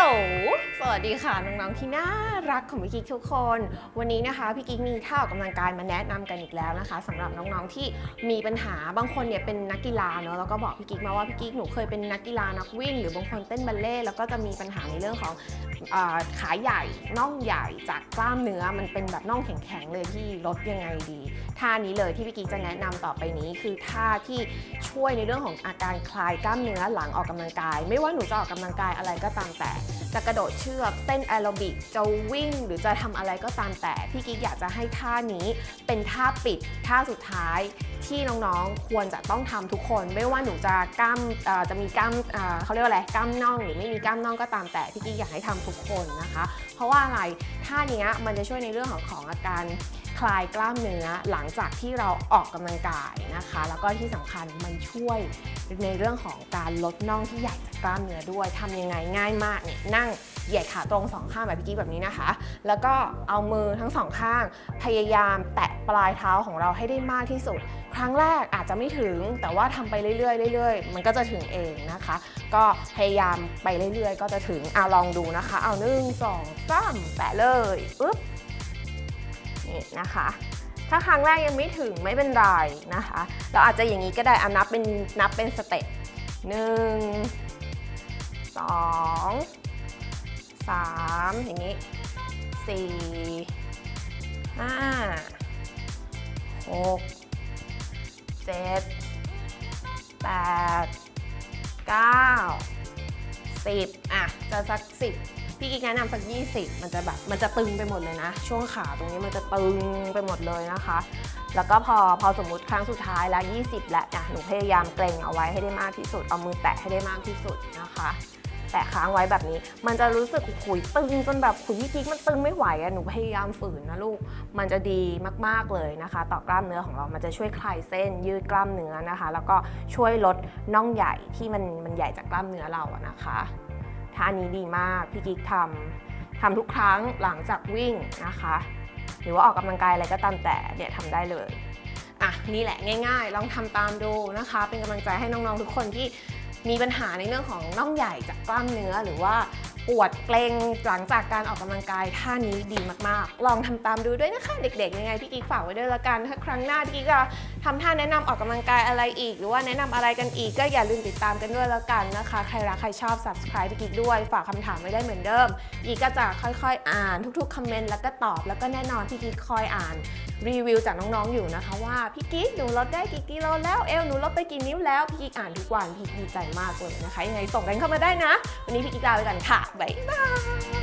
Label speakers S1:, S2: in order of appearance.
S1: ล สวัสดีค่ะน้องๆที่น่ารักของพี่กิ๊กทุกคน วันนี้นะคะพี่กิ๊กมีท่าออกกำลังกายมาแนะนำกันอีกแล้วนะคะสำหรับน้องๆที่มีปัญหาบางคนเนี่ยเป็นนักกีฬาเนาะแล้วก็บอกพี่กิ๊กมาว่าพี่กิ๊กหนูเคยเป็นนักกีฬานักวิ่ง หรือบางคนเต้นบัลเล่ต์แล้วก็จะมีปัญหาในเรื่องของขาใหญ่น่องใหญ่จากกล้ามเนื้อมันเป็นแบบน่องแข็งๆเลยที่ลดยังไงดีท่านี้เลยที่พี่กิ๊กจะแนะนำต่อไปนี้คือท่าที่ช่วยในเรื่องของอาการคลายกล้ามเนื้อหลังออกกำลังกาย ไม่ว่าหนูจะออกกำลังกายอะไรก็ตามแต่จะกระโดดเชือกเต้นแอโรบิกจะวิ่งหรือจะทำอะไรก็ตามแต่ พี่กิ๊กอยากจะให้ท่านี้เป็นท่าปิดท่าสุดท้ายที่น้องๆควรจะต้องทำทุกคน ไม่ว่าหนูจะกล้ามจะมีกล้ามเอ่อเขาเรียกว่าอะไรกล้ามน่องหรือไม่มีกล้ามน่องก็ตามแต่พี่กิ๊กอยากให้ทำทุกคนนะคะ เพราะว่าอะไรท่านี้มันจะช่วยในเรื่องของของอาการ คลายกล้ามเนื้อหลังจากที่เราออกกำลังกายนะคะ แล้วก็ที่สำคัญมันช่วยในเรื่องของการลดน่องที่ใหญ่จากกล้ามเนื้อด้วยทำยังไงง่ายมากเนี่ยนั่งเหยียดขาตรงสองข้างแบบพี่กิ๊กแบบนี้นะคะ แล้วก็เอามือทั้งสองข้าง พยายามแตะปลายเท้าของเราให้ได้มากที่สุด ครั้งแรกอาจจะไม่ถึงแต่ว่าทำไปเรื่อยๆเรื่อยๆ มันก็จะถึงเองนะคะ ก็พยายามไปเรื่อยๆ ก็จะถึงอะลองดูนะคะ เอาหนึ่งสองสามแตะเลยปึ๊บ นี่นะคะ ถ้าครั้งแรกยังไม่ถึงไม่เป็นไรนะคะ เราอาจจะอย่างนี้ก็ได้อะนับเป็นนับเป็นสเต็ปหนึ่งสองสามอย่างนี้สี่ห้าหกเจ็ดแปดเก้าสิบอะ จะสักสิบ พี่กิ๊กแนะนำสัก 20 มันจะแบบมันจะตึงไปหมดเลยนะ ช่วงขาตรงนี้มันจะตึงไปหมดเลยนะคะ แล้วก็พอพอสมมุติครั้งสุดท้ายแล้ว 20 แล้วอะหนูพยายามเกรงเอาไว้ให้ได้มากที่สุด เอามือแตะให้ได้มากที่สุดนะคะแตะค้างไว้แบบนี้ มันจะรู้สึกขุยตึงจนแบบขุยพี่กิ๊กมันตึงไม่ไหวอะหนูพยายามฝืนนะลูก มันจะดีมากๆเลยนะคะ ต่อกล้ามเนื้อของเรา มันจะช่วยคลายเส้นยืดกล้ามเนื้อนะคะ แล้วก็ช่วยลดน่องใหญ่ที่มันมันใหญ่จากกล้ามเนื้อเราอะนะคะ ท่านี้ดีมากพี่กิ๊กทำทำทุกครั้งหลังจากวิ่งนะคะ หรือว่าออกกำลังกายอะไรก็ตามแต่เนี่ยทำได้เลยอะนี่แหละง่าย ๆ ลองทำตามดูนะคะ เป็นกำลังใจให้น้องๆทุกคนที่มีปัญหาในเรื่องของน่องใหญ่จากกล้ามเนื้อหรือว่า ปวดเกร็งหลังจากการออกกำลังกายท่านี้ดีมากๆ ลองทำตามดูด้วยนะคะเด็กๆยังไงพี่กิ๊กฝากไว้ด้วยละกันถ้าครั้งหน้าพี่กิ๊กจะทำท่าแนะนำออกกำลังกายอะไรอีก หรือว่าแนะนำอะไรกันอีกก็อย่าลืมติดตามกันด้วยละกันนะคะ ใครรักใครชอบ subscribe พี่กิ๊กด้วยฝากคำถามไว้ได้เหมือนเดิมอีกก็จะค่อยๆ อ่านทุกๆคอมเมนต์แล้วก็ตอบแล้วก็แน่นอนพี่กิ๊กคอยอ่านรีวิวจากน้องๆอยู่นะคะว่าพี่กิ๊กหนูลดได้กี่กิโลแล้วเอวหนูลดไปกี่นิ้วแล้วพี่กิ๊กอ่านทุกวันพี่กิ๊กดีใจมากเลยนะคะยังไงส่งกันเข้ามาได้นะ วันนี้พี่กิ๊กลาไปก่อนค่ะบ๊ายบาย